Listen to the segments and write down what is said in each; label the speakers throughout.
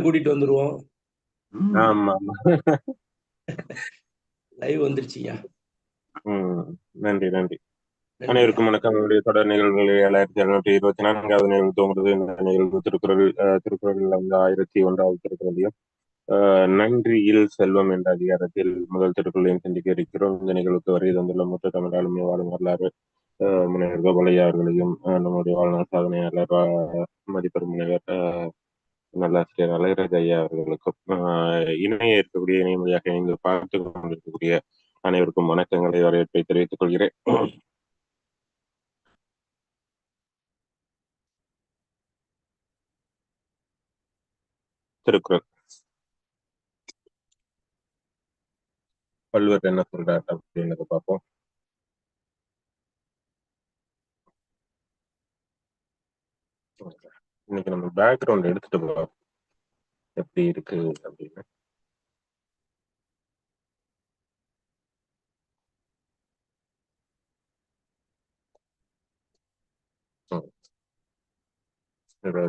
Speaker 1: கூட்டிட்டு வந்துருவோம்.
Speaker 2: ஆமா.
Speaker 1: லைவ் வந்துருச்சுயா
Speaker 2: நன்றி நன்றி. அனைவருக்கும் வணக்கம். நம்முடைய தொடர் நிகழ்வுகள் ஏழாயிரத்தி எழுநூற்றி இருபத்தி நான்காவது நிகழ்வு தோன்றது இந்த நிகழ்வு திருக்குறள் அஹ், திருக்குறள் வந்து ஆயிரத்தி ஒன்றாவது திருக்குறளையும் நன்றியில் செல்வம் என்ற அதிகாரத்தில் முதல் திருக்குறளையும் சிந்திக்க இருக்கிறோம். இந்த நிகழ்வுக்கு வரை தந்துள்ள மொத்த தமிழ் ஆளுமை வாழும் வரலாறு முனைவர் கோபாலையா அவர்களையும் அஹ், நம்முடைய வாழ்நாள் சாதனையாளர் மதிப்பெரும் முனைவர் நல்லாசிரியர் அழகராஜ் ஐயா அவர்களுக்கும் இணைய இருக்கக்கூடிய இணையமொழியாக இணைந்து பார்த்து கொண்டிருக்கக்கூடிய அனைவருக்கும் வணக்கங்களை வரவேற்பை தெரிவித்துக் கொள்கிறேன். திருக்குறள். வள்ளுவர் என்ன சொல்றார் அப்படின்றத பார்ப்போம். இன்னைக்கு நம்ம பேக்ரவுண்ட் எடுத்துட்டு போகலாம் எப்படி இருக்கு அப்படின்னு. வச்சுக்கோ இதை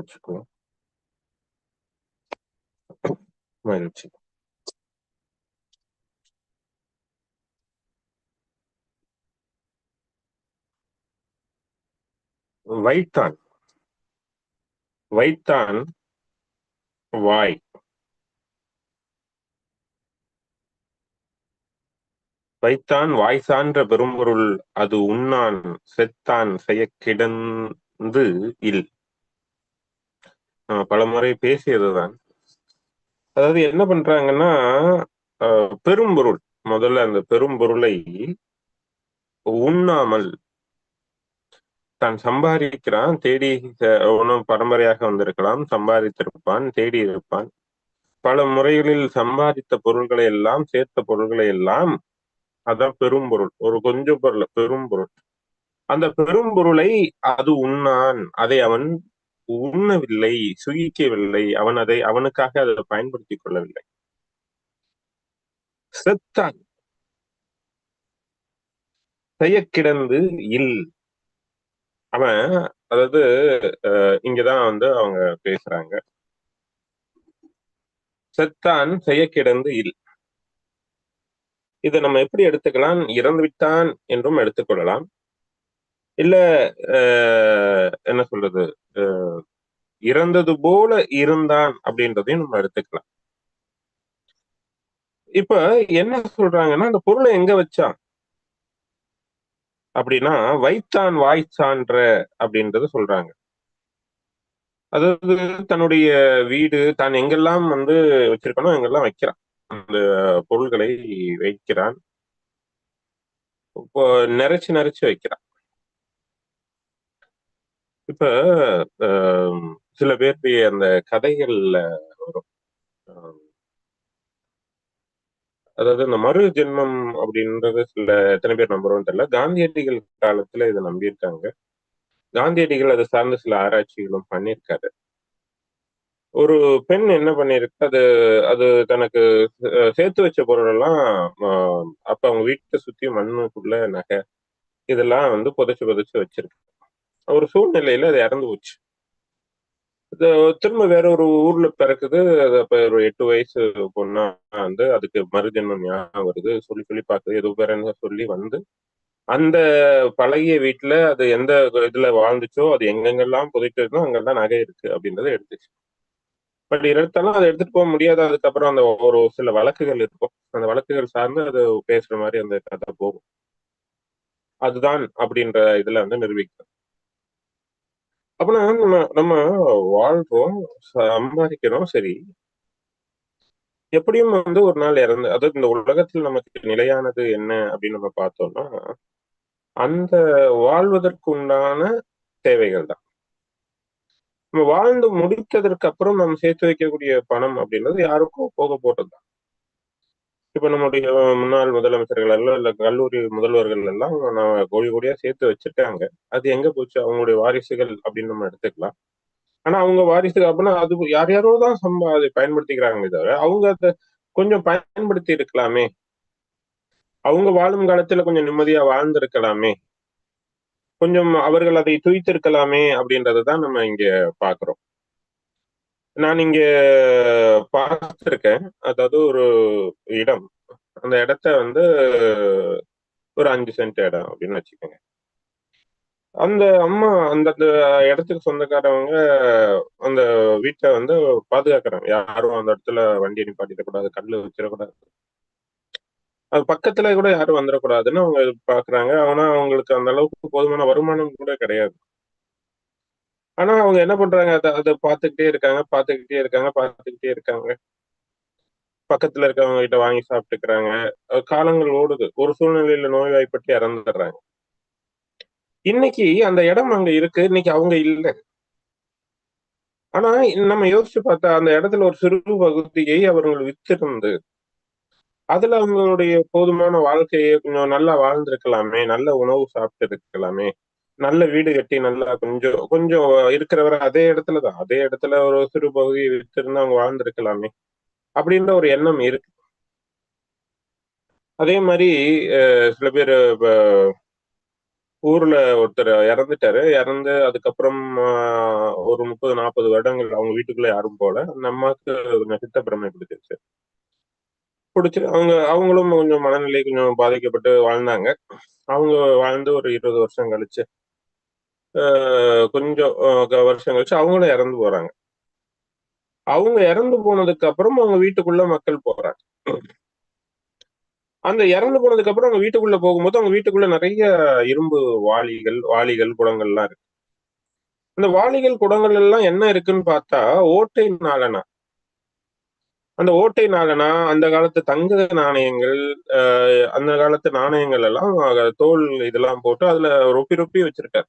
Speaker 2: வச்சுக்குவோம். வைத்தான் வைத்தான் வாய். வைத்தான் வாய் சான்ற பெரும்பொருள் அது உண்ணான் செத்தான் செய்ய கிடந்து இல். பல முறை பேசியதுதான். அதாவது என்ன பண்றாங்கன்னா பெரும்பொருள் முதல்ல அந்த பெரும்பொருளை உண்ணாமல் தான் சம்பாதிக்கிறான் தேடி ஒன்றும் பரம்பரையாக வந்திருக்கலாம் சம்பாதித்திருப்பான் தேடி இருப்பான். பல முறைகளில் சம்பாதித்த பொருள்களை எல்லாம் சேர்த்த பொருள்களை எல்லாம் அதான் பெரும்பொருள் ஒரு கொஞ்சம் பொருள் பெரும்பொருள் அந்த பெரும்பொருளை அது உண்ணான் அதை அவன் உண்ணவில்லை சுகிக்கவில்லை அவன் அதை அவனுக்காக அதை பயன்படுத்திக் கொள்ளவில்லை. செத்தான். செய்ய கிடந்து இல். அவன் அதாவது அஹ், இங்கதான் வந்து அவங்க பேசுறாங்க. செத்தான் செய்ய கிடந்து இல். இதை நம்ம எப்படி எடுத்துக்கலாம்? இறந்து விட்டான் என்றும் எடுத்துக்கொள்ளலாம் இல்ல என்ன சொல்றது? அஹ், இறந்தது போல இருந்தான் அப்படின்றதையும் நம்ம எடுத்துக்கலாம். இப்ப என்ன சொல்றாங்கன்னா அந்த பொருளை எங்க வச்சான்? அப்படின்னா வைத்தான் வாய்ச்சான்ற அப்படின்றத சொல்றாங்க. அதாவது தன்னுடைய வீடு தான் எங்கெல்லாம் வந்து வச்சிருக்கணும் எங்கெல்லாம் வைக்கிறான். அந்த பொருள்களை வைக்கிறான். இப்போ நிறைச்சு நிறைச்சு வைக்கிறான். இப்ப ஆஹ், சில பேருடைய அந்த கதைகள்ல வரும். ஆஹ், அதாவது இந்த மறு ஜென்மம் அப்படின்றது சில எத்தனை பேர் நம்புறோம்னு தெரியல. காந்தியடிகள் காலத்துல இதை நம்பியிருக்காங்க. காந்தியடிகள் அதை சார்ந்த சில ஆராய்ச்சிகளும் பண்ணியிருக்காரு. ஒரு பெண் என்ன பண்ணிருக்கு அது அது தனக்கு சேர்த்து வச்ச பொருளெல்லாம் அப்ப அவங்க வீட்டை சுத்தி மண்ணுக்குள்ள நகை இதெல்லாம் வந்து புதைச்சு புதைச்சு வச்சிருக்கு. ஒரு சூழ்நிலையில அது இறந்து போச்சு. திரும்ப வேற ஒரு ஊர்ல பிறக்குது. அது அப்ப ஒரு எட்டு வயசு பொண்ணா வந்து அதுக்கு மறுஜென்மம் ஞாபகம் வருது. சொல்லி சொல்லி பார்க்குது. எதுவும் பேர் என்ன சொல்லி வந்து அந்த பழகிய வீட்டுல அது எந்த இதுல வாழ்ந்துச்சோ அது எங்கெங்கெல்லாம் புதைச்சு இருந்தோ அங்கெல்லாம் நகை இருக்கு அப்படின்றத எடுத்துச்சு. பட் எடுத்தாலும் அதை எடுத்துட்டு போக முடியாது. அதுக்கப்புறம் அந்த ஒரு சில வழக்குகள் இருக்கும். அந்த வழக்குகள் சார்ந்து அது பேசுற மாதிரி அந்த கதை போகும். அதுதான் அப்படின்ற இதுல வந்து நிரூபிக்கும். அப்படின்னா நம்ம நம்ம வாழ்றோம் சம்பாதிக்கிறோம் சரி. எப்படியும் வந்து ஒரு நாள் இறந்து அதாவது இந்த உலகத்தில் நமக்கு நிலையானது என்ன அப்படின்னு நம்ம பார்த்தோம்னா அந்த வாழ்வதற்கு உண்டான தேவைகள் தான். நம்ம வாழ்ந்து முடித்ததற்கு அப்புறம் நம்ம சேர்த்து வைக்கக்கூடிய பணம் அப்படின்றது யாருக்கும் போக போட்டது தான் இப்ப நம்முடைய முன்னாள் முதலமைச்சர்கள் எல்லாம் இல்ல கல்லூரி முதல்வர்கள் எல்லாம் நான் கோடி கோடியா சேர்த்து வச்சிருக்காங்க. அது எங்க போச்சு? அவங்களுடைய வாரிசுகள் அப்படின்னு நம்ம எடுத்துக்கலாம். ஆனா அவங்க வாரிசுகள் அப்படின்னா அது யார் யாரோ தான் சம்பா அதை பயன்படுத்திக்கிறாங்களே தவிர அவங்க அதை கொஞ்சம் பயன்படுத்தி இருக்கலாமே. அவங்க வாழும் காலத்துல கொஞ்சம் நிம்மதியா வாழ்ந்திருக்கலாமே. கொஞ்சம் அவர்கள் அதை துய்த்திருக்கலாமே அப்படின்றத தான் நம்ம இங்க பாக்குறோம். நான் இங்க பார்த்துருக்கேன் அதாவது ஒரு இடம். அந்த இடத்த வந்து ஒரு அஞ்சு சென்ட் இடம் அப்படின்னு வச்சுக்கோங்க. அந்த அம்மா அந்த இடத்துக்கு சொந்தக்காரவங்க அந்த வீட்ட வந்து பாதுகாக்கிறாங்க. யாரும் அந்த இடத்துல வண்டி நிப்பாட்டிடக்கூடாது கல்லு வச்சிடக்கூடாது. அது பக்கத்துல கூட யாரும் வந்துடக்கூடாதுன்னு அவங்க பாக்குறாங்க ஆனா, அவங்களுக்கு அந்த அளவுக்கு போதுமான வருமானம் கூட கிடையாது. ஆனா, அவங்க என்ன பண்றாங்க, அதை அதை பார்த்துக்கிட்டே இருக்காங்க, பார்த்துக்கிட்டே இருக்காங்க, பார்த்துக்கிட்டே இருக்காங்க. பக்கத்துல இருக்கவங்க கிட்ட வாங்கி சாப்பிட்டுக்கிறாங்க. காலங்கள் ஓடுது. ஒரு சூழ்நிலையில நோய்வாய்ப்பட்டு இறந்துடுறாங்க. இன்னைக்கு அந்த இடம் அங்க இருக்கு. இன்னைக்கு அவங்க இல்ல. ஆனா, நம்ம யோசிச்சு பார்த்தா, அந்த இடத்துல ஒரு சிறு பகுதியை அவர்கள் வித்திருந்து அதுல அவங்களுடைய போதுமான வாழ்க்கையை கொஞ்சம் நல்லா வாழ்ந்திருக்கலாமே! நல்ல உணவு சாப்பிட்டு இருக்கலாமே! நல்ல வீடு கட்டி நல்லா கொஞ்சம் கொஞ்சம் இருக்கிறவரை அதே இடத்துலதான் அதே இடத்துல ஒரு சிறு பகுதிய வித்திருந்து அவங்க வாழ்ந்திருக்கலாமே! அப்படின்ற ஒரு எண்ணம் இருக்கு. அதே மாதிரி சில பேர் ஊர்ல ஒருத்தர் இறந்துட்டாரு. இறந்து அதுக்கப்புறம் ஒரு 30, 40 வருடங்கள் அவங்க வீட்டுக்குள்ள யாரும் போல. அந்த அம்மாவுக்கு கொஞ்சம் சித்த பிரமை பிடிச்சிருச்சு. பிடிச்சி அவங்க அவங்களும் கொஞ்சம் மனநிலை கொஞ்சம் பாதிக்கப்பட்டு வாழ்ந்தாங்க. அவங்க வாழ்ந்து ஒரு 20 வருஷம் கழிச்சு, கொஞ்சம் வருஷம் கழிச்சு அவங்களும் இறந்து போறாங்க. அவங்க இறந்து போனதுக்கு அப்புறம் அவங்க வீட்டுக்குள்ள மக்கள் போறாங்க. அந்த இறந்து போனதுக்கு அப்புறம் அவங்க வீட்டுக்குள்ள போகும்போது, அவங்க வீட்டுக்குள்ள நிறைய இரும்பு வாளிகள், வாளிகள், குடங்கள்லாம் இருக்கு. அந்த வாளிகள், குடங்கள் எல்லாம் என்ன இருக்குன்னு பார்த்தா, ஓட்டை நாளனா அந்த ஓட்டை நாளனா அந்த காலத்து தங்க நாணயங்கள், அந்த காலத்து நாணயங்கள் எல்லாம் தோல் இதெல்லாம் போட்டு அதுல ரொப்பி ரொப்பி வச்சிருக்காரு.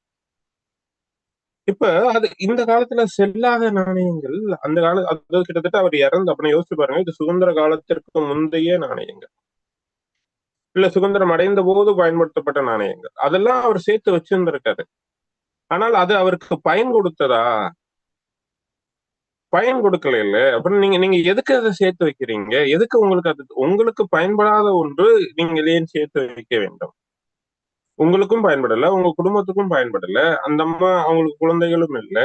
Speaker 2: இப்ப அது இந்த காலத்துல செல்லாத நாணயங்கள், அந்த கால அதாவது கிட்டத்தட்ட அவர் இறந்து அப்படின்னு யோசிச்சு பாருங்க. இது சுதந்திர காலத்திற்கு முந்தைய நாணயங்கள். இல்ல சுதந்திரம் அடைந்த போது பயன்படுத்தப்பட்ட நாணயங்கள். அதெல்லாம் அவர் சேர்த்து வச்சிருந்திருக்காரு. ஆனால் அது அவருக்கு பயன் கொடுத்ததா? பயன் கொடுக்கலைல்ல. அப்புறம் நீங்க நீங்க எதுக்கு அத சேர்த்து வைக்கிறீங்க? எதுக்கு உங்களுக்கு அது உங்களுக்கு பயன்படாத ஒன்று நீங்கள் ஏன் சேர்த்து வைக்க வேண்டும்? உங்களுக்கும் பயன்படல, உங்க குடும்பத்துக்கும் பயன்படல. அந்த அம்மா அவங்களுக்கு குழந்தைகளும் இல்ல.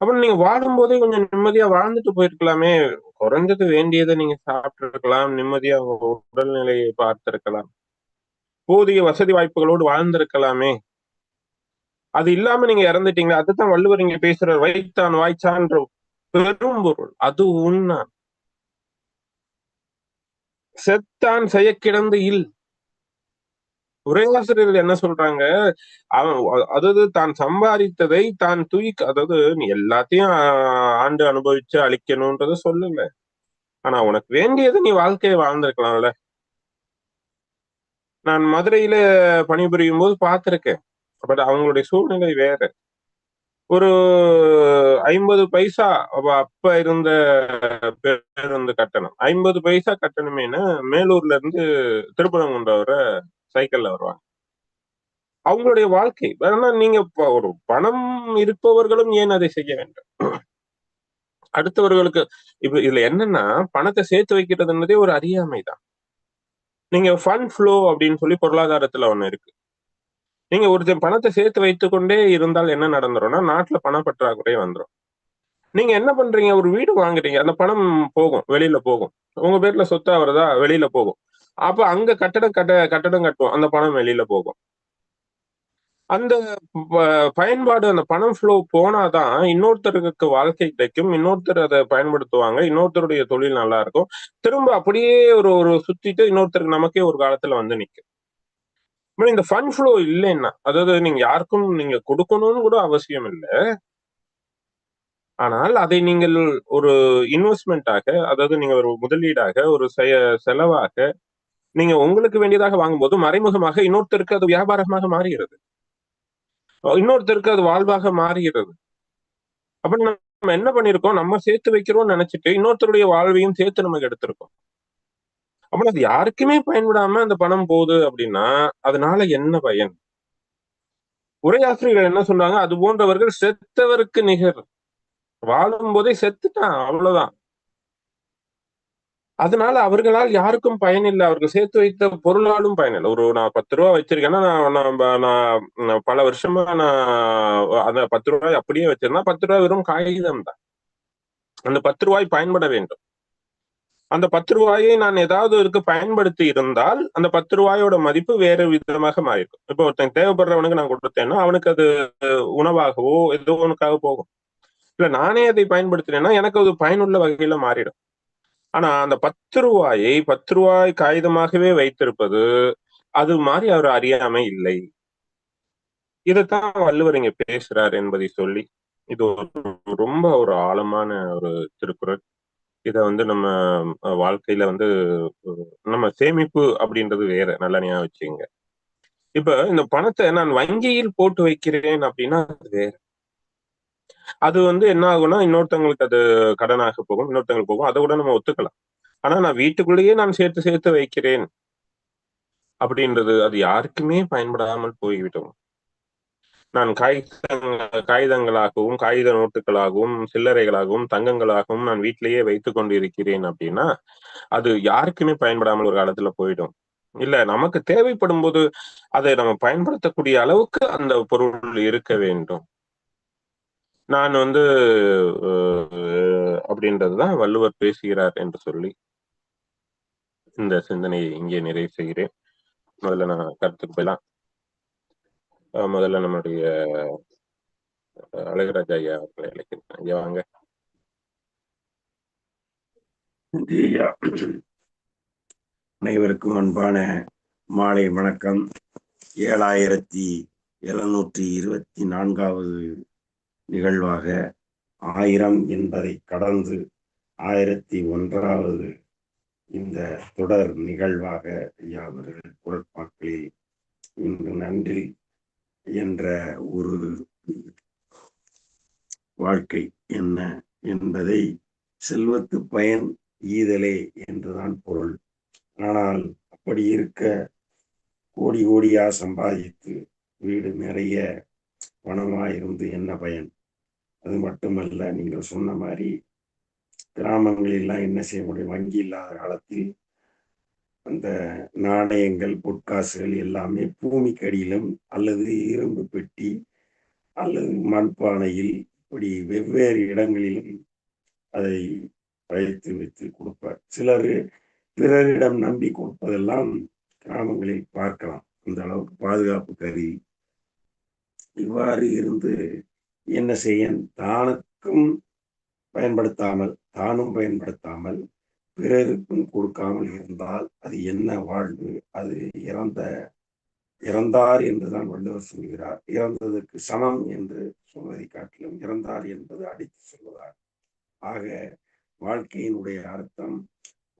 Speaker 2: அப்புறம் நீங்க வாழும்போதே கொஞ்சம் நிம்மதியா வாழ்ந்துட்டு போயிருக்கலாமே! குறைஞ்சது வேண்டியதை நீங்க சாப்பிட்டிருக்கலாம் நிம்மதியா உங்க உடல்நிலையை பார்த்திருக்கலாம். போதிய வசதி வாய்ப்புகளோடு வாழ்ந்திருக்கலாமே! அது இல்லாம நீங்க இறந்துட்டீங்க. அதுதான் வள்ளுவர் இங்க பேசுற "வைத்தான் வாய்ச்சான்ற பெரும்பொருள் அது உண்ணான்." செத்தான் செயக்கிடந்து இல். உரையாசிரியர்கள் என்ன சொல்றாங்க, அவன் அதாவது தான் சம்பாதித்ததை தான் தூய்க்க அதாவது நீ எல்லாத்தையும் ஆண்டு அனுபவிச்சு அழிக்கணும்ன்றத சொல்லல. ஆனா உனக்கு வேண்டியது நீ வாழ்க்கைய வாழ்ந்திருக்கலாம்ல. நான் மதுரையில பணிபுரியும் போது பார்த்திருக்கேன். பட் அவங்களுடைய சூழ்நிலை வேற. ஒரு 50 பைசா அப்ப இருந்த பேருந்து கட்டணம். 50 பைசா கட்டணமேன்னு மேலூர்ல இருந்து திருப்பரங்குன்ற சைக்கிள்ல வருவாங்க. அவங்களுடைய வாழ்க்கை. ஆனா நீங்க ஒரு பணம் இருப்பவர்களும் ஏன் அதை செய்ய வேண்டும்? அடுத்தவர்களுக்கு இப்ப இதுல என்னன்னா, பணத்தை சேர்த்து வைக்கிறதுன்றதே ஒரு அறியாமை தான். நீங்க ஃபன் ஃப்ளோ அப்படின்னு சொல்லி பொருளாதாரத்துல ஒண்ணு இருக்கு. நீங்க ஒருத்தன் பணத்தை சேர்த்து வைத்து கொண்டே இருந்தால் என்ன நடந்துரும்னா, நாட்டுல பணப்பற்றாக்குறை வந்துரும். நீங்க என்ன பண்றீங்க? ஒரு வீடு வாங்குறீங்க. அந்த பணம் போகும். வெளியில போகும். உங்க பேர்ல சொத்தா வருதா? வெளியில போகும். அப்ப அங்க கட்டடம் கட்ட கட்டடம் கட்டுவோம். அந்த பணம் வெளியில போகும். அந்த பயன்பாடு அந்த பணம் ஃப்ளோ போனாதான் இன்னொருத்தருக்கு வாழ்க்கை கிடைக்கும். இன்னொருத்தர் அதை பயன்படுத்துவாங்க. இன்னொருத்தருடைய தொழில் நல்லா இருக்கும். திரும்ப அப்படியே ஒரு ஒரு சுத்திட்டு இன்னொருத்தருக்கு நமக்கே ஒரு காலத்துல வந்து நிற்கும் இந்த ஃபண்ட் ஃப்ளோ இல்லைன்னா, அதாவது நீங்க யாருக்கும் நீங்க குடுக்கணும்னு கூட அவசியம் இல்ல. ஆனால் அதை நீங்கள் ஒரு இன்வெஸ்ட்மெண்ட்டாக அதாவது நீங்க ஒரு முதலீடாக, ஒரு செய செலவாக, நீங்க உங்களுக்கு வேண்டியதாக வாங்கும்போது மறைமுகமாக இன்னொருத்தருக்கு அது வியாபாரமாக மாறுகிறது. இன்னொருத்தருக்கு அது வாழ்வாக மாறுகிறது. அப்ப நம்ம என்ன பண்ணிருக்கோம் நம்ம சேர்த்து வைக்கிறோம்னு நினைச்சிட்டு இன்னொருத்தருடைய வாழ்வையும் சேர்த்து நமக்கு எடுத்திருக்கோம். அப்ப அது யாருக்குமே பயன்படாம அந்த பணம் போகுது அப்படின்னா, அதனால என்ன பயன்? உரையாசிரியர்கள் என்ன சொன்னாங்க? அது போன்றவர்கள் செத்தவருக்கு நிகர். வாழும் போதே செத்துட்டான். அவ்வளவுதான். அதனால அவர்களால் யாருக்கும் பயனில்லை அவர்கள் சேர்த்து வைத்த பொருளாலும் பயனில்ல. ஒரு நான் பத்து ரூபா வச்சிருக்கேன்னா, நான் நான் நான் பல வருஷமா நான் அந்த பத்து ரூபாய் அப்படியே வச்சிருந்தா பத்து ரூபாய் வெறும் காகிதம் தான். அந்த பத்து ரூபாய் பயன்பட வேண்டும். அந்த பத்து ரூபாயை நான் ஏதாவது இருக்கு பயன்படுத்தி இருந்தால் அந்த பத்து ரூபாயோட மதிப்பு வேறு விதமாக மாறிடும் இப்போ ஒருத்தன் தேவைப்படுறவனுக்கு நான் கொடுத்தேன்னா அவனுக்கு அது உணவாகவோ ஏதோ ஒனுக்காக போகும். இல்ல நானே அதை பயன்படுத்தினேன்னா எனக்கு அது பயனுள்ள வகையில மாறிடும். ஆனா அந்த பத்து ரூபாயை பத்து ரூபாய் காகிதமாகவே வைத்திருப்பது அது மாதிரி அவர் அறியாமை இல்லை. இதைத்தான் வள்ளுவர் இங்க பேசுறார் என்பதை சொல்லி இது ஒரு ரொம்ப ஒரு ஆழமான ஒரு திருக்குறள். இத வந்து நம்ம வாழ்க்கையில வந்து நம்ம சேமிப்பு அப்படின்றது வேற நல்லா ஞாபகம் வச்சுங்க இப்ப இந்த பணத்தை நான் வங்கியில் போட்டு வைக்கிறேன் அப்படின்னா அது வேற. அது வந்து என்ன ஆகும்னா இன்னொருத்தவங்களுக்கு அது கடனாக போகும் இன்னொருத்தவங்களுக்கு போகும். அதை கூட நம்ம ஒத்துக்கலாம். ஆனா நான் வீட்டுக்குள்ளேயே நான் சேர்த்து சேர்த்து வைக்கிறேன் அப்படின்றது அது யாருக்குமே பயன்படாமல் போய்விடும். நான் காகித காகிதங்களாகவும் காகித நோட்டுகளாகவும் சில்லறைகளாகவும் தங்கங்களாகவும் நான் வீட்டிலேயே வைத்துக் கொண்டு இருக்கிறேன் அப்படின்னா அது யாருக்குமே பயன்படாமல் ஒரு காலத்துல போயிடும் இல்ல நமக்கு தேவைப்படும் போது அதை நம்ம பயன்படுத்தக்கூடிய அளவுக்கு அந்த பொருள் இருக்க வேண்டும். நான் வந்து அப்படின்றதுதான் வள்ளுவர் பேசுகிறார் என்று சொல்லி இந்த சிந்தனையை இங்கே நிறைவு செய்கிறேன். முதல்ல நான் கருத்துக்கு போயலாம் முதல்ல நம்முடைய அழகராஜ் ஐயா அவர்களை அழைக்கிறேன். ஐயா வாங்க.
Speaker 1: அனைவருக்கும் அன்பான மாலை வணக்கம். ஏழாயிரத்தி எழுநூற்றி இருபத்தி நான்காவது நிகழ்வாக ஆயிரம் என்பதை கடந்து ஆயிரத்தி ஒன்றாவது இந்த தொடர் நிகழ்வாக ஐயா அவர்கள் குரட்பாக்களில் இன்று நன்றி என்ற ஒரு வாழ்க்கை என்ன என்பதை செல்வத்து பயன் ஈதலே என்றுதான் பொருள். ஆனால் அப்படி இருக்க கோடி கோடியா சம்பாதித்து வீடு நிறைய பணமாயிருந்து என்ன பயன்? அது மட்டுமல்ல நீங்கள் சொன்ன மாதிரி கிராமங்களெல்லாம் என்ன செய்ய முடியும்? வங்கி இல்லாத காலத்தில் அந்த நாணயங்கள் பொற்காசுகள் எல்லாமே பூமிக்கடியிலும் அல்லது இரும்பு பெட்டி அல்லது மண்பானையில் இப்படி வெவ்வேறு இடங்களிலும் அதை வைத்து வைத்து கொடுப்பார். சிலர் பிறரிடம் நம்பி கொடுப்பதெல்லாம் கிராமங்களில் பார்க்கலாம். அந்த அளவுக்கு பாதுகாப்பு கருதி இவ்வாறு இருந்து என்ன செய்ய தானுக்கும் பயன்படுத்தாமல் தானும் பயன்படுத்தாமல் பிறருக்கும் கொடுக்காமல் இருந்தால் அது என்ன வாழ்வு? அது இறந்த இறந்தார் என்றுதான் வள்ளுவர் சொல்கிறார். இறந்ததற்கு சமம் என்று சொல்வதை காட்டிலும் இறந்தார் என்பது அடித்து சொல்வதார் ஆக வாழ்க்கையினுடைய அர்த்தம்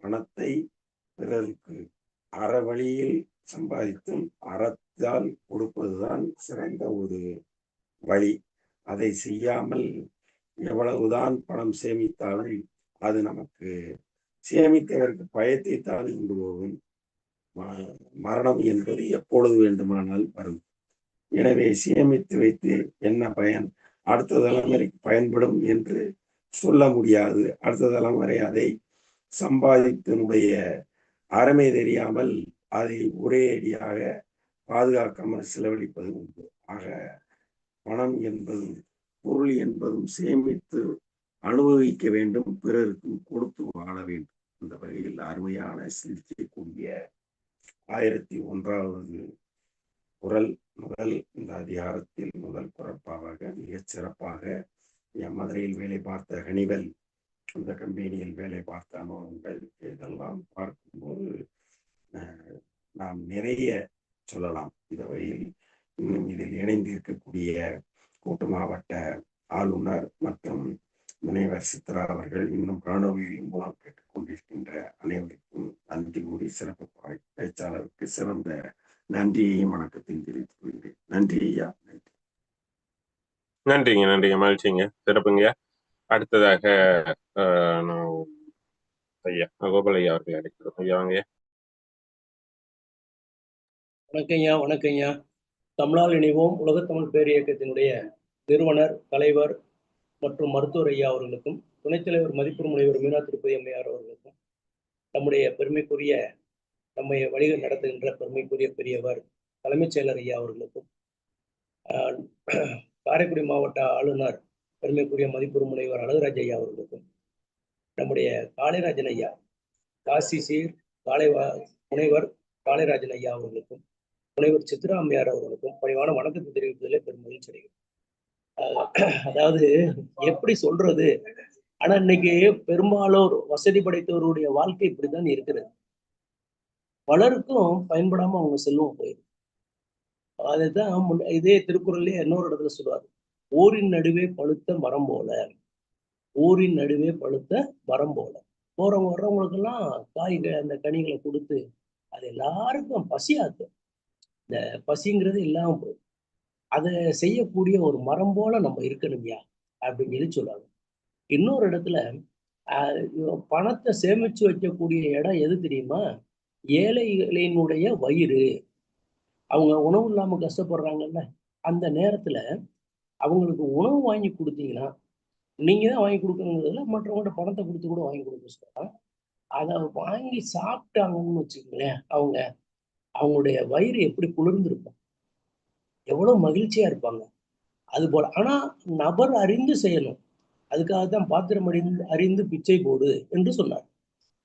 Speaker 1: பணத்தை பிறருக்கு அற வழியில் சம்பாதித்தும் அற அறத்தால் கொடுப்பதுதான் சிறந்த ஒரு வழி. அதை செய்யாமல் எவ்வளவுதான் பணம் சேமித்தாலும் அது நமக்கு சேமித்தவருக்கு பயத்தை தான் கொண்டு போகும். மரணம் என்பது எப்பொழுது வேண்டுமானால் வரும். எனவே சேமித்து வைத்து என்ன பயன்? அடுத்த தலைமுறைக்கு பயன்படும் என்று சொல்ல முடியாது. அடுத்த தலைமுறை அதை சம்பாதித்தனுடைய அறமை தெரியாமல் அதை ஒரே அடியாக பாதுகாக்காமல் செலவழிப்பது உண்டு ஆக பணம் என்பதும் பொருள் என்பதும் சேமித்து அனுபவிக்க வேண்டும் பிறருக்கும் கொடுத்து வாழ வேண்டும். இந்த வகையில் அருமையான சிந்திக்கக்கூடிய ஆயிரத்தி ஒன்றாவது குரல் முதல் இந்த அதிகாரத்தில் முதல் பிறப்பாக மிகச் சிறப்பாக என் மதுரையில் வேலை பார்த்த கனிவல் அந்த கம்பெனியில் வேலை பார்த்த அனுபவங்கள் இதெல்லாம் பார்க்கும்போது நாம் நிறைய சொல்லலாம். இந்த வகையில் இன்னும் இதில் இணைந்திருக்கக்கூடிய கூட்டு மாவட்ட ஆளுநர் மற்றும் முனைவர் சித்ரா அவர்கள் இன்னும் காணொலியின் மூலம் கேட்டுக்கொண்டிருக்கின்ற அனைவருக்கும் நன்றி கூறி சிறப்பு பேச்சாளருக்கு சிறந்த நன்றியையும் வணக்கத்தையும் தெரிவித்துக் கொள்கிறேன். நன்றி ஐயா. நன்றி.
Speaker 2: நன்றிங்க நன்றிங்க. மகிழ்ச்சிங்க. சிறப்புங்க. அடுத்ததாக ஐயா கோபால் ஐயா அவர்கள் அழைக்கிறோம். ஐயா வாங்க
Speaker 3: வணக்கம்யா வணக்கம்யா. தமிழால் இணைவோம் உலகத்தமிழ் பேர் இயக்கத்தினுடைய நிறுவனர் தலைவர் மற்றும் மருத்துவர் ஐயா அவர்களுக்கும் துணைத் தலைவர் மதிப்பு முனைவர் மீனா திருப்பதி அம்மையார் அவர்களுக்கும் நம்முடைய பெருமைக்குரிய நம்மை வழிகள் நடத்துகின்ற பெருமைக்குரிய பெரியவர் தலைமைச் செயலர் ஐயா அவர்களுக்கும் காரைக்குடி மாவட்ட ஆளுநர் பெருமைக்குரிய மதிப்பு முனைவர் அழகுராஜ் ஐயா அவர்களுக்கும் நம்முடைய காளிராஜன் ஐயா காசி சீர் காளைவா முனைவர் காளிராஜன் ஐயா அவர்களுக்கும் முனைவர் சித்ரா அம்மையார் அவர்களுக்கும் பணிவான வணக்கத்தை தெரிவிப்பதிலே பெரும் மகிழ்ச்சி அடைகிறேன். அதாவது எப்படி சொல்றது? ஆனா இன்னைக்கு பெரும்பாலோர் வசதி படைத்தவருடைய வாழ்க்கை இப்படித்தான் இருக்கிறது. பலருக்கும் பயன்படாம அவங்க செல்வம் போயிடும் அதுதான் முன் இதே திருக்குறள்லயே இன்னொரு இடத்துல சொல்லுவார். ஊரின் நடுவே பழுத்த மரம் போல. ஊரின் நடுவே பழுத்த மரம் போல. போறவங்க வர்றவங்களுக்கெல்லாம் காய்கள் அந்த கனிகளை கொடுத்து அது எல்லாருக்கும் பசியாக்கும். இந்த பசிங்கிறது இல்லாமல் போயிடும் அதை செய்யக்கூடிய ஒரு மரம் போல நம்ம இருக்கணும்யா அப்படின்னு சொல்லி சொல்றாங்க. இன்னொரு இடத்துல ஆஹ் பணத்தை சேமிச்சு வைக்கக்கூடிய இடம் எது தெரியுமா? ஏழைகளினுடைய வயிறு. அவங்க உணவு இல்லாம கஷ்டப்படுறாங்கல்ல. அந்த நேரத்துல அவங்களுக்கு உணவு வாங்கி கொடுத்தீங்கன்னா நீங்க தான் வாங்கி கொடுக்கணுங்கிறதுல மற்றவங்கள்ட்ட பணத்தை கொடுத்து கூட வாங்கி கொடுக்க சொல்லலாம் அதை வாங்கி சாப்பிட்டாங்கன்னு வச்சுக்கோங்களேன் அவங்க அவங்களுடைய வயிறு எப்படி குளிர்ந்திருக்கும்? எவ்வளவு மகிழ்ச்சியா இருப்பாங்க? அது போல ஆனா நபர் அறிந்து செய்யணும். அதுக்காக தான் பாத்திரம் அறிந்து அறிந்து பிச்சை போடு என்று சொன்னார்.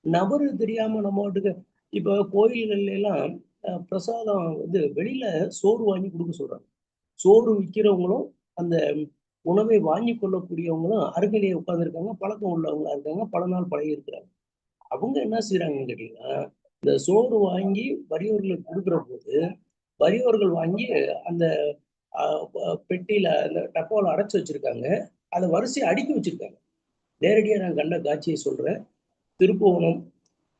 Speaker 3: நபர் தெரியாம நம்ம வீட்டுக்கு இப்ப கோயில்கள்ல எல்லாம் அஹ், பிரசாதம் வந்து வெளியில சோறு வாங்கி கொடுக்க சொல்றாங்க. சோறு விற்கிறவங்களும் அந்த உணவை வாங்கி கொள்ளக்கூடியவங்களும் அருகிலேயே உட்கார்ந்துருக்காங்க பழக்கம் உள்ளவங்களா இருக்காங்க பல நாள் பழகி இருக்கிறாங்க. அவங்க என்ன செய்யறாங்கன்னு கேட்டீங்கன்னா இந்த சோறு வாங்கி வறியவர்களுக்கு கொடுக்குற போது வறியவர்கள் வாங்கி அந்த பெட்டியில அந்த டப்பாவில் அடைச்சி வச்சிருக்காங்க. அதை வரிசையை அடுக்கி வச்சிருக்காங்க. நேரடியாக நான் கண்ட காட்சியை சொல்றேன். திருப்புவனம்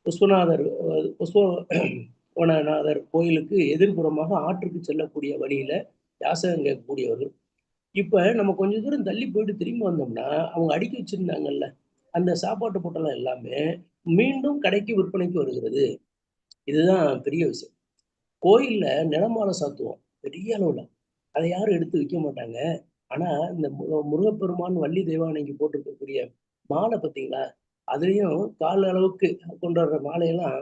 Speaker 3: புஷ்பநாதர் அஹ், புஷ்பவனநாதர் கோயிலுக்கு எதிர்புறமாக ஆற்றுக்கு செல்லக்கூடிய வழியில யாசகம் கேட்கக்கூடியவர்கள். இப்போ நம்ம கொஞ்ச தூரம் தள்ளி போயிட்டு திரும்பி வந்தோம்னா அவங்க அடுக்கி வச்சிருந்தாங்கல்ல அந்த சாப்பாட்டு பொட்டலம் எல்லாமே மீண்டும் கடைக்கு விற்பனைக்கு வருகிறது. இதுதான் பெரிய விஷயம். கோயில்ல நிலமாலை சாத்துவோம் பெரிய அளவுல. அதை யாரும் எடுத்து விற்க மாட்டாங்க. ஆனா இந்த முருகப்பெருமான் வள்ளி தெய்வானைக்கு போட்டிருக்கக்கூடிய மாலை பார்த்தீங்களா? அதுலயும் கால் அளவுக்கு கொண்டு வர்ற மாலையெல்லாம்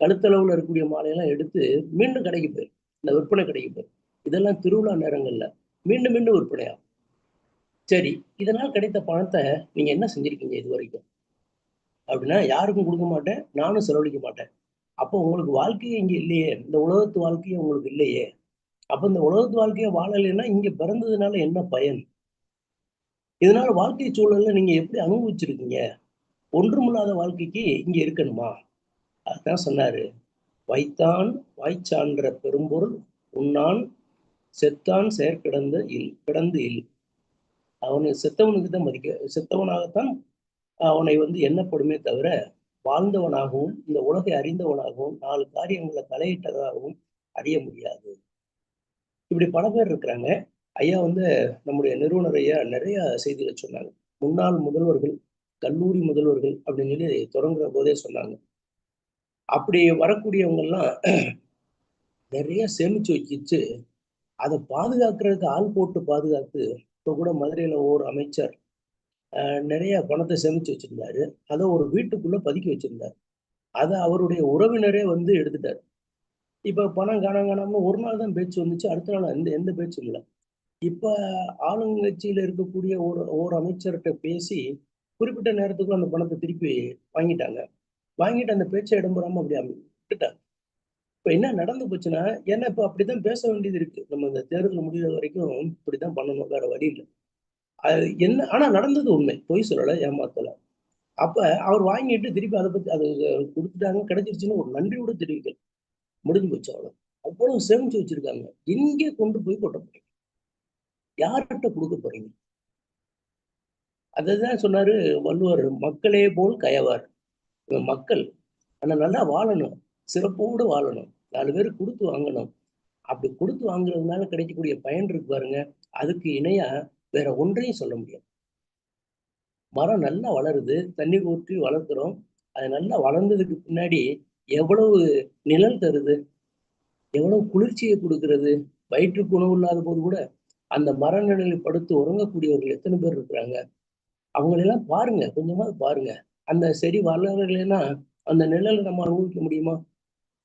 Speaker 3: கழுத்தளவுல இருக்கக்கூடிய மாலையெல்லாம் எடுத்து மீண்டும் கடைக்கு போயிடும் இந்த விற்பனை கடைக்கு போயிடும் இதெல்லாம் திருவிழா நேரங்கள்ல மீண்டும் மீண்டும் விற்பனையாகும். சரி இதனால் கிடைத்த பணத்தை நீங்க என்ன செஞ்சிருக்கீங்க இது வரைக்கும்? அப்படின்னா யாருக்கும் கொடுக்க மாட்டேன் நானும் செலவழிக்க மாட்டேன். அப்போ உங்களுக்கு வாழ்க்கையே இங்க இல்லையே. இந்த உலகத்து வாழ்க்கையே உங்களுக்கு இல்லையே. அப்போ இந்த உலகத்து வாழ்க்கையை வாழலைன்னா இங்க பிறந்ததுனால என்ன பயன்? இதனால வாழ்க்கை சூழல்ல நீங்க எப்படி அனுபவிச்சிருக்கீங்க? ஒன்றுமில்லாத வாழ்க்கைக்கு இங்க இருக்கணுமா? அதுதான் சொன்னாரு. வைத்தான் வாய்ச்சான்ற பெரும்பொருள் உண்ணான் செத்தான் செயற்கிடந்த இல் கிடந்து இல். அவனை செத்தவனுக்கு தான் மதிக்க செத்தவனாகத்தான் அவனை வந்து எண்ணப்படுமே தவிர வாழ்ந்தவனாகவும் இந்த உலகை அறிந்தவனாகவும் நாலு காரியங்களை தலையிட்டதாகவும் அறிய முடியாது. இப்படி பல பேர் இருக்கிறாங்க. ஐயா வந்து நம்முடைய நிறுவனர் ஐயா நிறைய செய்திகளை சொன்னாங்க. முன்னாள் முதல்வர்கள் கல்லூரி முதல்வர்கள் அப்படின்னு சொல்லி தொடங்குற போதே சொன்னாங்க. அப்படி வரக்கூடியவங்கெல்லாம் நிறைய சேமிச்சு வச்சிச்சு அதை பாதுகாக்கிறதுக்கு ஆள் போட்டு பாதுகாத்து இப்போ கூட மதுரையில் ஒரு அமைச்சர் நிறைய பணத்தை சேமிச்சு வச்சிருந்தாரு. அதை ஒரு வீட்டுக்குள்ள பதுக்கி வச்சிருந்தாரு. அதை அவருடைய உறவினரே வந்து எடுத்துட்டாரு. இப்ப பணம் காணாம காணாம ஒரு நாள் தான் பேச்சு வந்துச்சு. அடுத்த நாள் எந்த எந்த பேச்சும் இல்லை. இப்ப ஆளுங்கட்சியில இருக்கக்கூடிய ஒரு ஒரு அமைச்சர்கிட்ட பேசி குறிப்பிட்ட நேரத்துக்குள்ள அந்த பணத்தை திருப்பி வாங்கிட்டாங்க. வாங்கிட்டு அந்த பேச்சை இடம்பெறாம அப்படி விட்டுட்டாங்க. இப்ப என்ன நடந்து போச்சுன்னா ஏன்னா இப்ப அப்படிதான் பேச வேண்டியது இருக்கு. நம்ம இந்த தேர்தல் முடிகிற வரைக்கும் இப்படிதான் பண்ணணும். வேற வழி இல்லை. அது என்ன ஆனா நடந்தது உண்மை. பொய் சொல்லல ஏமாத்தல. அப்ப அவர் வாங்கிட்டு திருப்பி அதை பத்தி அது கொடுத்துட்டாங்க கிடைச்சிருச்சுன்னு ஒரு நன்றியோட தெரிவிக்கல. முடிஞ்சு போச்சு அவ்வளவு. அவ்வளவு சேமிச்சு வச்சிருக்காங்க. எங்கே கொண்டு போய் கொட்ட போறீங்க? யார்கிட்ட கொடுக்க போறீங்க? அதுதான் சொன்னாரு வள்ளுவர் மக்களே போல் கயவார். மக்கள். ஆனா நல்லா வாழணும். சிறப்போடு வாழணும். நாலு பேர் கொடுத்து வாங்கணும். அப்படி கொடுத்து வாங்குறதுனால கிடைக்கக்கூடிய பயன் இருக்கு பாருங்க. அதுக்கு இணையா வேற ஒன்றையும் சொல்ல முடியாது. மரம் நல்லா வளருது தண்ணி ஊற்றி வளர்க்குறோம். அது நல்லா வளர்ந்ததுக்கு பின்னாடி எவ்வளவு நிழல் தருது எவ்வளவு குளிர்ச்சியை கொடுக்கறது வயிற்றுக்கு உணவு இல்லாத போது கூட அந்த மர நிழலில் படுத்து உறங்கக்கூடியவர்கள் எத்தனை பேர் இருக்கிறாங்க? அவங்களெல்லாம் பாருங்க கொஞ்சமாவது பாருங்க. அந்த செடி வளரலைன்னா அந்த நிழலை நம்ம அனுபவிக்க முடியுமா?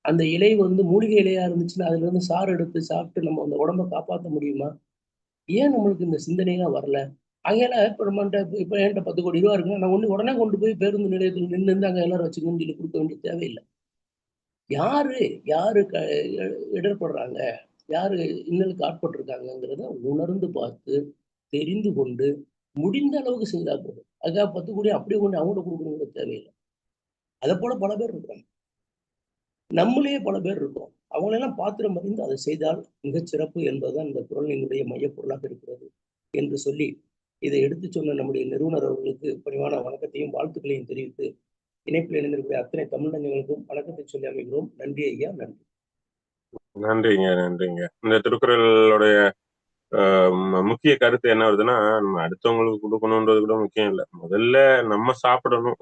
Speaker 3: அந்த இலை வந்து மூலிகை இலையா இருந்துச்சுன்னா அதுல இருந்து சாறு எடுத்து சாப்பிட்டு நம்ம அந்த உடம்ப காப்பாற்ற முடியுமா? ஏன் நம்மளுக்கு இந்த சிந்தனையெல்லாம் வரல? அங்கேல இப்போ நம்மகிட்ட இப்போ என்கிட்ட பத்து கோடி ரூபா இருக்குன்னா நான் ஒன்று உடனே கொண்டு போய் பேருந்து நிலையத்தில் நின்று இருந்து அங்கே எல்லாரும் வச்சுக்க சொல்லி கொடுக்க வேண்டிய தேவையில்லை. யாரு யாரு க இடர்படுறாங்க? யாரு இன்னலுக்கு ஆட்பட்டிருக்காங்கங்கிறத உணர்ந்து பார்த்து தெரிந்து கொண்டு முடிந்த அளவுக்கு செய்தா போதும். அதுக்காக பத்து கோடி அப்படியே கொண்டு அவங்கள்ட்ட கொடுக்கணுங்கிற தேவையில்லை. அதை போல பல பேர் இருக்காங்க. நம்மளே பல பேர் இருக்கோம். அவங்களெல்லாம் பாத்திரம் அறிந்து அதை செய்தால் மிகச் சிறப்பு என்பதுதான் இந்த குரலினுடைய மையப்பொருளாக இருக்கிறது என்று சொல்லி இதை எடுத்து சொன்ன நம்முடைய நிறுவனர் அவர்களுக்கு பணிவான வணக்கத்தையும் வாழ்த்துக்களையும் தெரிவித்து இணைப்பில் இணைந்திருக்கிற அத்தனை தமிழர்களுக்கும் வணக்கத்தை சொல்லி அமைகிறோம். நன்றி ஐயா நன்றி.
Speaker 2: நன்றிங்க நன்றிங்க. இந்த திருக்குறளுடைய ஆஹ் முக்கிய கருத்து என்ன வருதுன்னா நம்ம அடுத்தவங்களுக்கு கொடுக்கணும்ன்றது கூட முக்கியம் இல்லை. முதல்ல நம்ம சாப்பிடணும்.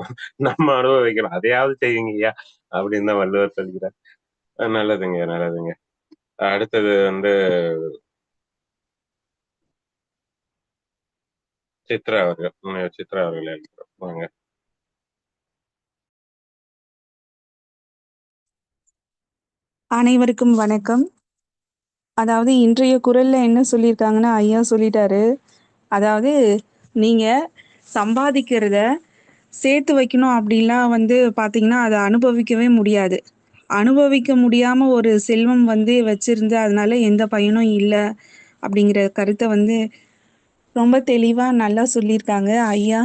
Speaker 2: நம்ம அனுபவிக்கணும். அதையாவது செய்யுங்கய்யா அப்படின்னு தான் வள்ளுவர் சொல்கிறார். நல்லதுங்க நல்லதுங்க. அடுத்தது வந்து சித்ரா அவர்கள் சித்ரா அவர்கள் அழைக்கிறோம். வாங்க.
Speaker 4: அனைவருக்கும் வணக்கம். அதாவது இன்றைய குரல்ல என்ன சொல்லியிருக்காங்கன்னா ஐயா சொல்லிட்டாரு. அதாவது நீங்க சம்பாதிக்கிறத சேர்த்து வைக்கணும் அப்படின்லாம் வந்து பாத்தீங்கன்னா அதை அனுபவிக்கவே முடியாது. அனுபவிக்க முடியாம ஒரு செல்வம் வந்து வச்சிருந்து அதனால எந்த பயனும் இல்லை அப்படிங்கிற கருத்தை வந்து ரொம்ப தெளிவா நல்லா சொல்லியிருக்காங்க. ஐயா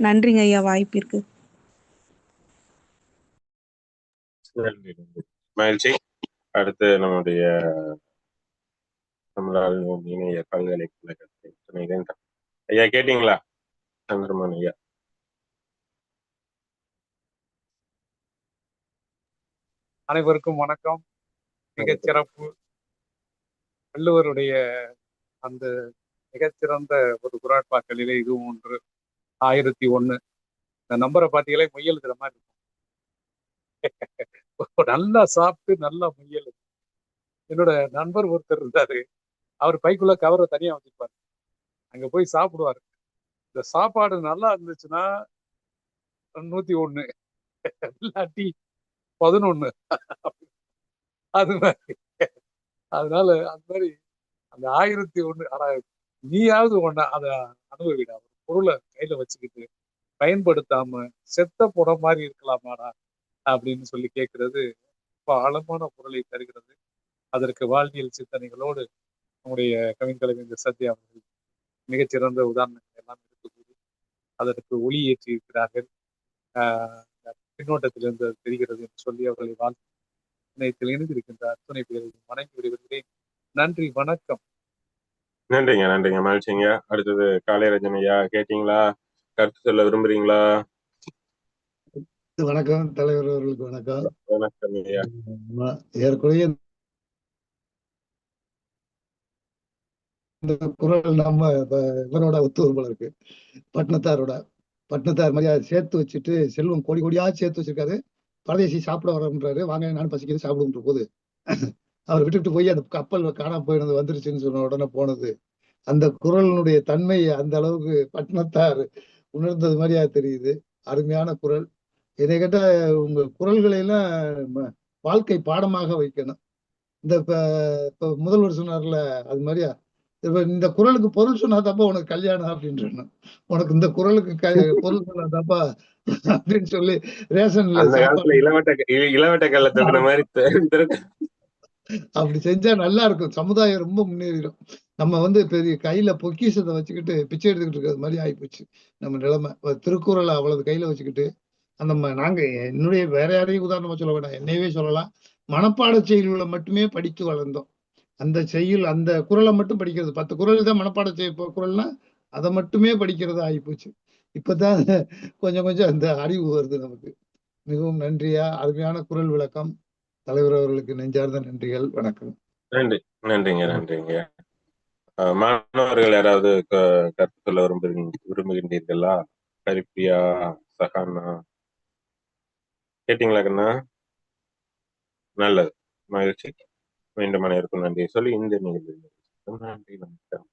Speaker 4: நன்றிங்க ஐயா வாய்ப்பிற்கு.
Speaker 2: நன்றி மகிழ்ச்சி. அடுத்து நம்முடைய நம்மளால் இணைய பல்கலைக்கழகத்தின் ஐயா கேட்டீங்களா? சந்திரமன் ஐயா.
Speaker 5: அனைவருக்கும் வணக்கம். மிகச் சிறப்பு. வள்ளுவருடைய அந்த மிகச்சிறந்த ஒரு குரட்பாக்களிலே இதுவும் ஒன்று. ஆயிரத்தி ஒண்ணு. இந்த நம்பரை பார்த்தீங்களே முயலுகிற மாதிரி இருக்கும். நல்லா சாப்பிட்டு நல்லா முயல் என்னோட நண்பர் ஒருத்தர் இருந்தாரு. அவர் பைக்குள்ள கவரை தனியா வச்சிருப்பாரு. அங்க போய் சாப்பிடுவாரு. இந்த சாப்பாடு நல்லா இருந்துச்சுன்னா நூத்தி ஒண்ணு. இல்லாட்டி பதினொன்னு. அது மாதிரி. அதனால அந்த மாதிரி அந்த ஆயிரத்தி ஒண்ணு ஆனா நீயாவது ஒண்ணு அதை அனுபவிடா. ஒரு பொருளை கையில வச்சுக்கிட்டு பயன்படுத்தாம செத்த போட மாதிரி இருக்கலாமாடா அப்படின்னு சொல்லி கேட்கறது ரொம்ப ஆழமான பொருளை தருகிறது. அதற்கு வாழ்வியல் சிந்தனைகளோடு நம்முடைய கவிஞர் சத்யா அவர்கள் மிகச்சிறந்த உதாரணங்கள் எல்லாம் இருக்கக்கூடிய அதற்கு ஒளி ஏற்றி இருக்கிறார்கள் ஆஹ் பின்னோட்டத்திலிருந்து அது தெரிகிறது என்று சொல்லி அவர்களை வாழ்த்து இணையத்தில் இணைந்திருக்கின்ற அத்துணை பேரையும் வணங்கி விடுகிறேன் நன்றி வணக்கம்.
Speaker 2: நன்றிங்க நன்றிங்க. மகிழ்ச்சிங்க. அடுத்தது காளியரஜன் ஐயா கேட்டீங்களா? கருத்து சொல்ல விரும்புறீங்களா?
Speaker 6: வணக்கம். தலைவர் அவர்களுக்கு வணக்கம்.
Speaker 2: வணக்கம்
Speaker 6: ஏறக்குறைய இந்த குரல் நம்ம இவரோட ஒத்து போல இருக்கு பட்னத்தாரோட பட்னத்தார் மாதிரி அதை சேர்த்து வச்சுட்டு செல்வம் கோடி கோடியா சேர்த்து வச்சிருக்காரு. பரதேசி சாப்பிட வரன்றாரு. வாங்க நானும் பசிக்கிறது சாப்பிடுன்ற போது அவர் விட்டுட்டு போய் அந்த கப்பல் காணாம போயினது வந்துருச்சுன்னு சொன்ன உடனே போனது. அந்த குரலினுடைய தன்மை அந்த அளவுக்கு பட்னத்தார் உணர்ந்தது மாதிரியா தெரியுது. அருமையான குரல். இதை கேட்டால் உங்க குரல்களை எல்லாம் வாழ்க்கை பாடமாக வைக்கணும். இந்த இப்ப இப்ப முதல்வர் சொன்னார்ல அது மாதிரியா? இப்ப இந்த குரலுக்கு பொருள் சொன்னா தப்பா உனக்கு கல்யாணம் அப்படின்னு உனக்கு இந்த குரலுக்கு பொருள் சொன்னா தப்பா அப்படின்னு சொல்லி ரேஷன்ல
Speaker 2: இளவட்ட கல்ல மாதிரி திரு-
Speaker 6: அப்படி செஞ்சா நல்லா இருக்கும். சமுதாயம் ரொம்ப முன்னேறிடும். நம்ம வந்து பெரிய கையில பொக்கிஷத்தை வச்சுக்கிட்டு பிச்சை எடுத்துக்கிட்டு இருக்கிறது மாதிரி ஆயிப்போச்சு. நம்ம நிலைமை. திருக்குறளை அவ்வளவு கையில வச்சுக்கிட்டு அந்த நாங்க என்னுடைய வேற யாரையும் உதாரணமா சொல்ல வேண்டாம். என்னையவே சொல்லலாம். மனப்பாட செய்யுள்களை மட்டுமே படித்து வளர்ந்தோம். அந்த செய்யுள் அந்த குறளை மட்டும் படிக்கிறது. பத்து குறள் தான் மனப்பாட செய்ய குரல்னா அதை மட்டுமே படிக்கிறது ஆகிப்போச்சு. இப்பதான் கொஞ்சம் கொஞ்சம் அந்த அறிவு வருது நமக்கு. மிகவும் நன்றியா. அருமையான குரல் விளக்கம். தலைவர் அவர்களுக்கு நெஞ்சார்ந்த நன்றிகள். வணக்கம்.
Speaker 2: நன்றி. நன்றிங்க நன்றிங்க. மாணவர்கள் யாராவது க- கருத்து சொல்ல விரும்புகிறீங்க விரும்புகின்றீர்களா? கரிப்பியா சகானா? கேட்டீங்களா கண்ணா? நல்லது. மகிழ்ச்சி. மீண்டும் அனைவருக்கும் நன்றி. சொல்லி இந்த நிகழ்வு நன்றி வணக்கம்.